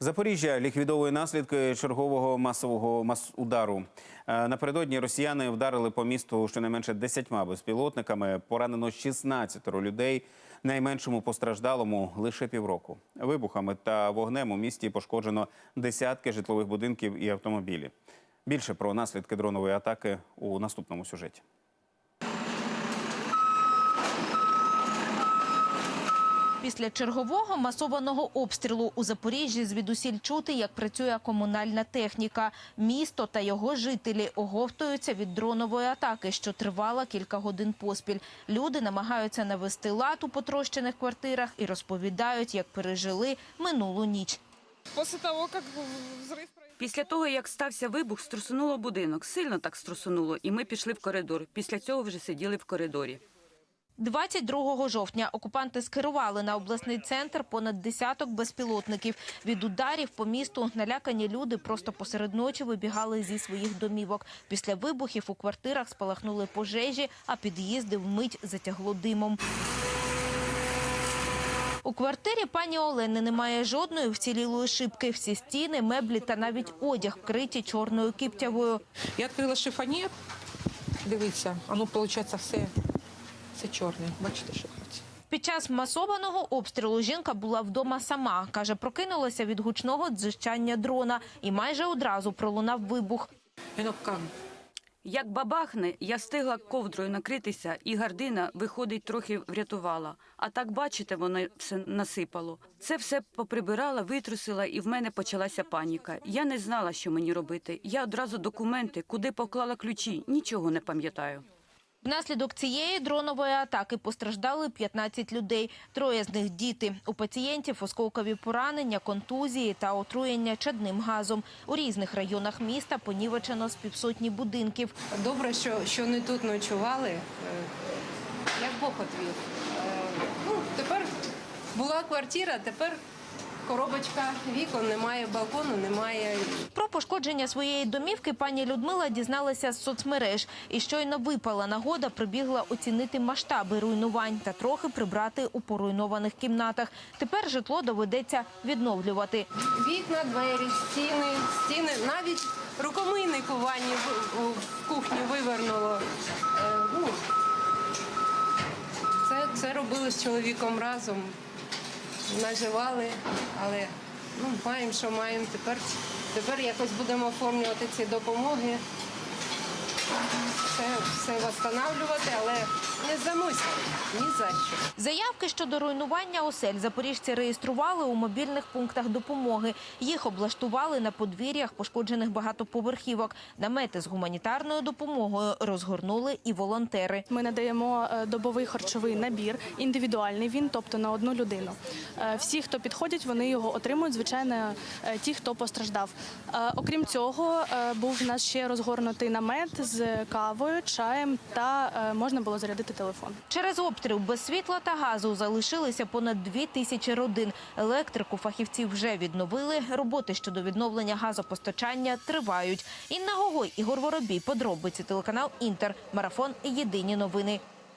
Запоріжжя ліквідовує наслідки чергового масового мас удару. Е, Напередодні росіяни вдарили по місту щонайменше 10 безпілотниками. Поранено 16 людей. Найменшому постраждалому лише півроку. Вибухами та вогнем у місті пошкоджено десятки житлових будинків і автомобілі. Більше про наслідки дронової атаки у наступному сюжеті. Після чергового масованого обстрілу у Запоріжжі звідусіль чути, як працює комунальна техніка. Місто та його жителі оговтуються від дронової атаки, що тривала кілька годин поспіль. Люди намагаються навести лад у потрощених квартирах і розповідають, як пережили минулу ніч. Того, Після того, як стався вибух, струсунуло будинок. Сильно так струсунуло, і ми пішли в коридор. Після цього вже сиділи в коридорі. 22 жовтня окупанти скерували на обласний центр понад десяток безпілотників. Від ударів по місту налякані люди просто посеред ночі вибігали зі своїх домівок. Після вибухів у квартирах спалахнули пожежі, а під'їзди вмить затягло димом. У квартирі пані Олени немає жодної вцілілої шибки. Всі стіни, меблі та навіть одяг вкриті чорною кіптявою. Я відкрила шифонір. Дивіться, а ну, виходить, все, все чорне. Бачите, що хоче. Під час масованого обстрілу жінка була вдома сама. Каже, прокинулася від гучного дзижчання дрона і майже одразу пролунав вибух. Як бабахне, я встигла ковдрою накритися, і гардина, виходить, трохи врятувала. А так, бачите, воно все насипало. Це все поприбирала, витрусила, і в мене почалася паніка. Я не знала, що мені робити. Я одразу документи, куди поклала ключі, нічого не пам'ятаю. Внаслідок цієї дронової атаки постраждали 15 людей. Троє з них діти. У пацієнтів осколкові поранення, контузії та отруєння чадним газом. У різних районах міста понівечено з півсотні будинків. Добре, що, що не тут ночували, е, як Бог отвів. Е, Ну, тепер була квартира, тепер коробочка вікон, немає балкону, немає. Пошкодження своєї домівки пані Людмила дізналася з соцмереж. І щойно випала нагода, прибігла оцінити масштаби руйнувань та трохи прибрати у поруйнованих кімнатах. Тепер житло доведеться відновлювати. Вікна, двері, стіни, стіни, навіть рукомийник у ванні в кухні вивернуло. Е, Ну, це, це робили з чоловіком разом. Наживали, але ну, маємо, що маємо. Тепер, тепер якось будемо оформлювати ці допомоги. Все, все встановлювати, але не здамося ні за що. Заявки щодо руйнування осель запоріжці реєстрували у мобільних пунктах допомоги. Їх облаштували на подвір'ях пошкоджених багатоповерхівок. Намети з гуманітарною допомогою розгорнули і волонтери. Ми надаємо е, добовий харчовий набір, індивідуальний він, тобто на одну людину. Е, Всі, хто підходять, вони його отримують. Звичайно, е, ті, хто постраждав. Окрім цього, був у нас ще розгорнутий намет з кавою, чаєм та можна було зарядити телефон. Через обстріл без світла та газу залишилися понад дві тисячі родин. Електрику фахівці вже відновили. Роботи щодо відновлення газопостачання тривають. Інна Гогой, Ігор Воробій, подробиці телеканал Інтер. Марафон. Єдині новини.